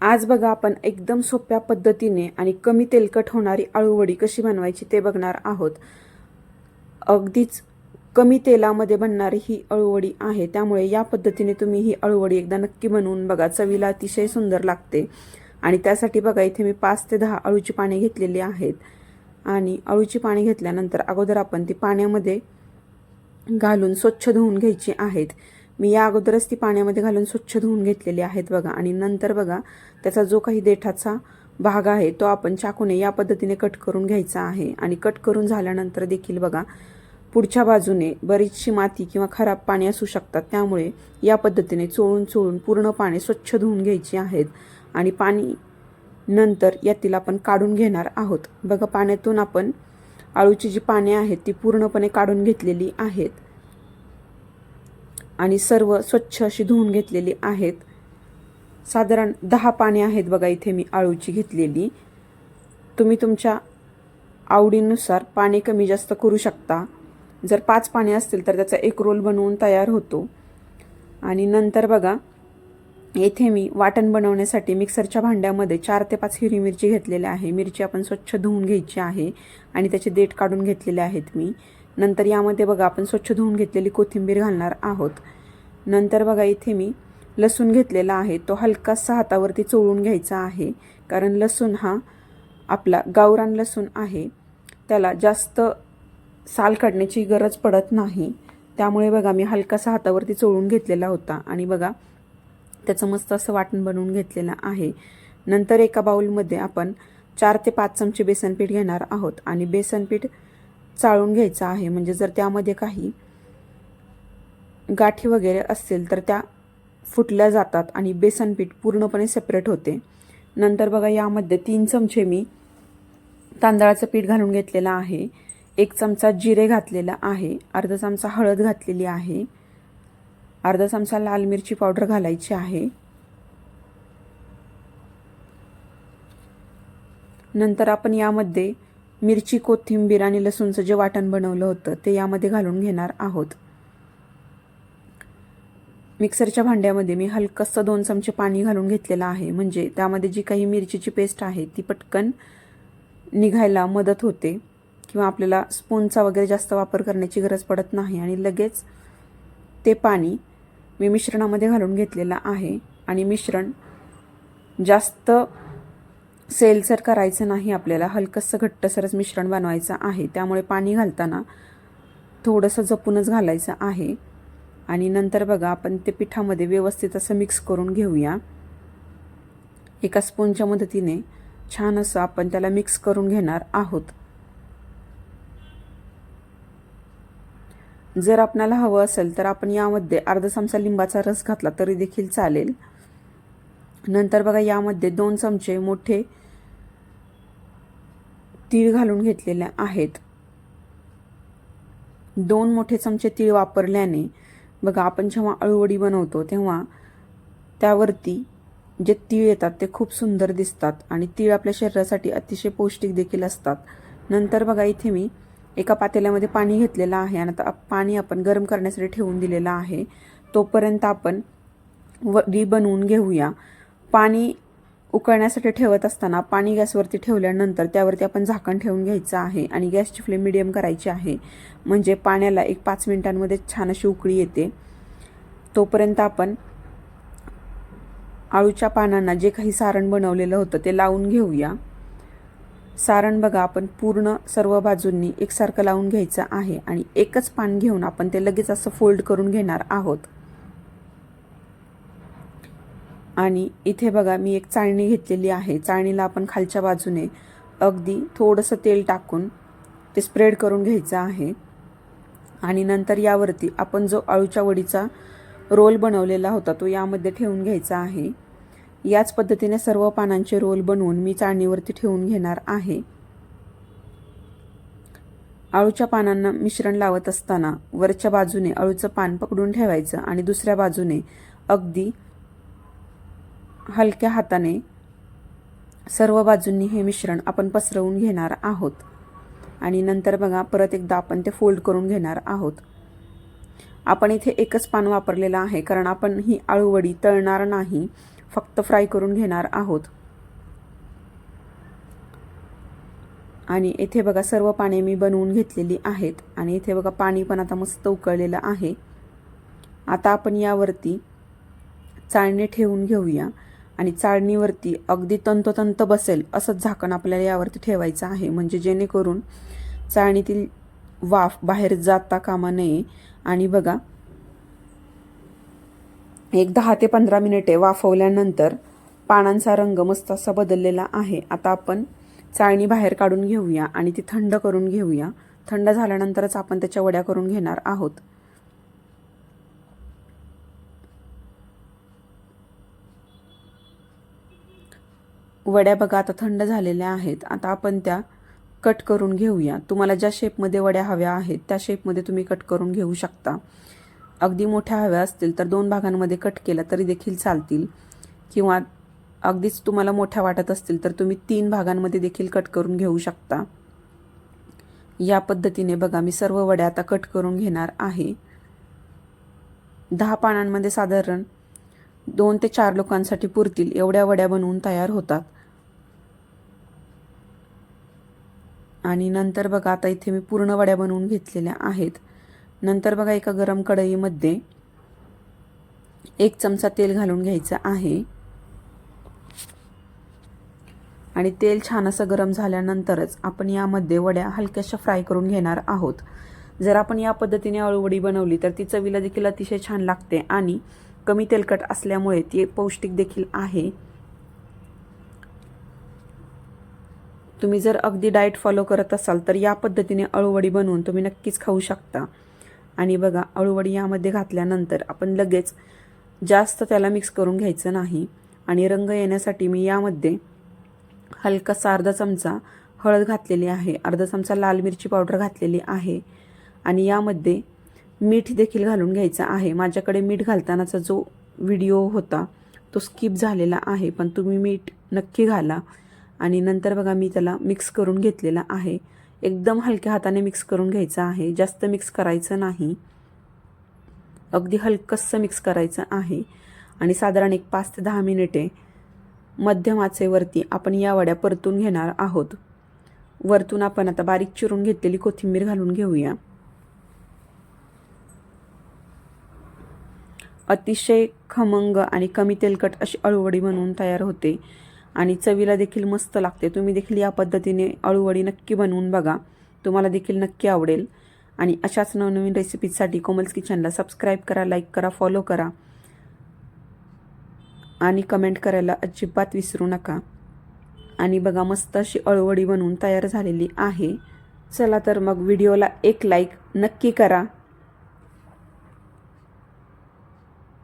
आज बघा आपण एकदम सोप्या पद्धतीने आणि कमी तेलकट होणारी आळूवडी कशी बनवायची ते बघणार आहोत. अगदीच कमी तेलामध्ये बनणारी ही अळूवडी आहे. त्यामुळे या पद्धतीने तुम्ही ही अळूवडी एकदा नक्की बनवून बघा. चवीला अतिशय सुंदर लागते. आणि त्यासाठी बघा इथे मी पाच ते दहा अळूची पाने घेतलेली आहेत. आणि अळूची पाने घेतल्यानंतर अगोदर आपण ती पाण्यामध्ये घालून स्वच्छ धुवून घ्यायची आहेत. मी या अगोदरच ती पाण्यामध्ये घालून स्वच्छ धुवून घेतलेली आहेत बघा. आणि नंतर बघा त्याचा जो काही देठाचा भाग आहे तो आपण चाकूने या पद्धतीने कट करून घ्यायचा आहे. आणि कट करून झाल्यानंतर देखील बघा पुढच्या बाजूने बरीचशी माती किंवा खराब पाणी असू शकतात. त्यामुळे या पद्धतीने चोळून चोळून पूर्ण पाणी स्वच्छ धुवून घ्यायची आहेत. आणि पाणी नंतर यातील आपण काढून घेणार आहोत. बघा पाण्यातून आपण आळूची जी पाने आहेत ती पूर्णपणे काढून घेतलेली आहेत. आणि सर्व स्वच्छ अशी धुवून घेतलेली आहेत. साधारण दहा पाने आहेत बघा इथे मी आळूची घेतलेली. तुम्ही तुमच्या आवडीनुसार पाणी कमी जास्त करू शकता. जर पाच पाने असतील तर त्याचा एक रोल बनवून तयार होतो. आणि नंतर बघा येथे मी वाटण बनवण्यासाठी मिक्सरच्या भांड्यामध्ये चार ते पाच हिरवी मिरची घेतलेल्या आहे. मिरची आपण स्वच्छ धुवून घ्यायची आहे आणि त्याचे देठ काढून घेतलेले आहेत मी. नंतर यामध्ये बघा आपण स्वच्छ धुवून घेतलेली कोथिंबीर घालणार आहोत. नंतर बघा इथे मी लसूण घेतलेला आहे. तो हलकासा हातावरती चोळून घ्यायचा आहे कारण लसूण हा आपला गावरान लसूण आहे. त्याला जास्त साल काढण्याची गरज पडत नाही. त्यामुळे बघा मी हलकासा हातावरती चोळून घेतलेला होता आणि बघा त्याचं मस्त असं वाटण बनवून घेतलेलं आहे. नंतर एका बाउलमध्ये आपण चार ते पाच चमचे बेसनपीठ घेणार आहोत आणि बेसनपीठ चाळून घ्यायचं आहे. म्हणजे जर त्यामध्ये काही गाठी वगैरे असतील तर त्या फुटल्या जातात आणि बेसनपीठ पूर्णपणे सेपरेट होते. नंतर बघा यामध्ये तीन चमचे मी तांदळाचं पीठ घालून घेतलेलं आहे. एक चमचा जिरे घातलेला आहे. अर्धा चमचा हळद घातलेली आहे. अर्धा चमचा लाल मिरची पावडर घालायची आहे. नंतर आपण यामध्ये मिरची कोथिंबीर आणि लसूणचं जे वाटण बनवलं होतं ते यामध्ये घालून घेणार आहोत. मिक्सरच्या भांड्यामध्ये मी हलकंसं दोन चमचे पाणी घालून घेतलेलं आहे. म्हणजे त्यामध्ये जी काही मिरचीची पेस्ट आहे ती पटकन निघायला मदत होते. किंवा आपल्याला स्पूनचा वगैरे जास्त वापर करण्याची गरज पडत नाही. आणि लगेच ते पाणी मी मिश्रणामध्ये घालून घेतलेलं आहे. आणि मिश्रण जास्त सेलसर करायचं नाही आपल्याला हलकंसं घट्टसरच मिश्रण बनवायचं आहे. त्यामुळे पाणी घालताना थोडंसं जपूनच घालायचं आहे. आणि नंतर बघा आपण ते पिठामध्ये व्यवस्थित असं मिक्स करून घेऊया. एका स्पूनच्या मदतीने छान असं आपण त्याला मिक्स करून घेणार आहोत. जर आपणाला हवं असेल तर आपण यामध्ये अर्धा चमचा लिंबाचा रस घातला तरी देखील चालेल. नंतर बघा यामध्ये दोन चमचे मोठे तीळ घालून घेतलेले आहेत. दोन मोठे चमचे तीळ वापरल्याने बघा आपण जेव्हा अळूवडी बनवतो तेव्हा त्यावरती जे तीळ येतात ते खूप सुंदर दिसतात आणि तीळ आपल्या शरीरासाठी अतिशय पौष्टिक देखील असतात. नंतर बघा इथे मी एका पातेल्यामध्ये पाणी घेतलेलं आहे आणि आता पाणी आपण गरम करण्यासाठी ठेवून दिलेलं आहे. तोपर्यंत आपण वडी बनवून घेऊया. पाणी उकळण्यासाठी ठेवत असताना पाणी गॅसवरती ठेवल्यानंतर त्यावरती आपण झाकण ठेवून घ्यायचं आहे आणि गॅसची फ्लेम मिडियम करायची आहे. म्हणजे पाण्याला एक पाच मिनिटांमध्ये छान अशी उकळी येते. तोपर्यंत आपण आळूच्या पानांना जे काही सारण बनवलेलं होतं ते लावून घेऊया. सारण बघा आपण पूर्ण सर्व बाजूंनी एकसारखं लावून घ्यायचं आहे आणि एकच पान घेऊन आपण ते लगेच असं फोल्ड करून घेणार आहोत. आणि इथे बघा मी एक चाळणी घेतलेली आहे. चाळणीला आपण खालच्या बाजूने अगदी थोडंसं तेल टाकून ते स्प्रेड करून घ्यायचं आहे. आणि नंतर यावरती आपण जो अळूच्या वडीचा रोल बनवलेला होता तो यामध्ये ठेवून घ्यायचा आहे. याच पद्धतीने सर्व पानांचे रोल बनवून मी चाळणीवरती ठेवून घेणार आहे. अळूच्या पानांना मिश्रण लावत असताना वरच्या बाजूने अळूचं पान पकडून ठेवायचं आणि दुसऱ्या बाजूने अगदी हलक्या हाताने सर्व बाजूंनी हे मिश्रण आपण पसरवून घेणार आहोत. आणि नंतर बघा परत एकदा आपण ते फोल्ड करून घेणार आहोत. आपण इथे एकच पान वापरलेलं आहे कारण आपण ही आळूवडी तळणार नाही फक्त फ्राय करून घेणार आहोत. आणि इथे बघा सर्व पाने मी बनवून घेतलेली आहेत. आणि इथे बघा पाणी पण आता मस्त उकळलेलं आहे. आता आपण यावरती चाळणी ठेवून घेऊया. आणि चाळणीवरती अगदी तंतोतंत बसेल असंच झाकण आपल्याला यावरती ठेवायचं आहे. म्हणजे जेणेकरून चाळणीतील वाफ बाहेर जाता कामा नये. आणि बघा एक दहा ते पंधरा मिनिटे वाफवल्यानंतर पानांचा रंग मस्त असा बदललेला आहे. आता आपण चाळणी बाहेर काढून घेऊया आणि ती थंड करून घेऊया. थंड झाल्यानंतरच आपण त्याच्या वड्या करून घेणार आहोत. वड्या बघा आता थंड झालेल्या आहेत. आता आपण त्या कट करून घेऊया. तुम्हाला ज्या शेपमध्ये वड्या हव्या आहेत त्या शेपमध्ये तुम्ही कट करून घेऊ शकता. अगदी मोठ्या हव्या असतील तर दोन भागांमध्ये कट केला तरी देखील चालतील. किंवा अगदीच तुम्हाला मोठ्या वाटत असतील तर तुम्ही तीन भागांमध्ये देखील कट करून घेऊ शकता. या पद्धतीने बघा मी सर्व वड्या आता कट करून घेणार आहे. दहा पानांमध्ये साधारण दोन ते चार लोकांसाठी पुरतील. एवढ्या वड्या बनवून तयार होतात. आणि नंतर बघा आता इथे मी पूर्ण वड्या बनवून घेतलेल्या आहेत. नंतर बघा एका गरम कढईमध्ये एक चमचा तेल घालून घ्यायचं आहे. आणि तेल छान असं गरम झाल्यानंतरच आपण यामध्ये वड्या हलक्याशा फ्राय करून घेणार आहोत. जर आपण या पद्धतीने अळूवडी बनवली तर ती चवीला देखील अतिशय छान लागते आणि कमी तेलकट असल्यामुळे ती पौष्टिक देखील आहे. तुम्ही जर अगदी डाएट फॉलो करत असाल तर या पद्धतीने अळूवडी बनवून तुम्ही नक्कीच खाऊ शकता. आणि बघा अळूवडी यामध्ये घातल्यानंतर आपण लगेच जास्त त्याला मिक्स करून घ्यायचं नाही. आणि रंग येण्यासाठी मी यामध्ये हलकासा अर्धा चमचा हळद घातलेली आहे. अर्धा चमचा लाल मिरची पावडर घातलेली आहे. आणि यामध्ये मीठ देखील घालून घ्यायचं आहे. माझ्याकडे मीठ घालतानाचा जो व्हिडिओ होता तो स्किप झालेला आहे. पण तुम्ही मीठ नक्की घाला. आणि नंतर बघा मी त्याला मिक्स करून घेतलेला आहे. एकदम हलक्या हाताने मिक्स करून घ्यायचं आहे. जास्त मिक्स करायचं नाही. अगदी हलकंसं मिक्स करायचं आहे. आणि साधारण एक पाच ते दहा मिनिटे मध्यम आचेवरती आपण या वड्या परतून घेणार आहोत. वरतून आपण आता बारीक चिरून घेतलेली कोथिंबीर घालून घेऊया. अतिशय खमंग आणि कमी तेलकट अशी अळूवडी बनवून तयार होते. आणि चवीला देखील मस्त लागते. तुम्ही देखील या पद्धतीने अळूवडी नक्की बनवून बघा. तुम्हाला देखील नक्की आवडेल. आणि अशाच नवनवीन रेसिपीजसाठी कोमल्स किचनला सबस्क्राईब करा लाईक करा फॉलो करा. आणि कमेंट करायला अजिबात विसरू नका. आणि बघा मस्त अशी अळूवडी बनवून तयार झालेली आहे. चला तर मग व्हिडिओला एक लाईक नक्की करा.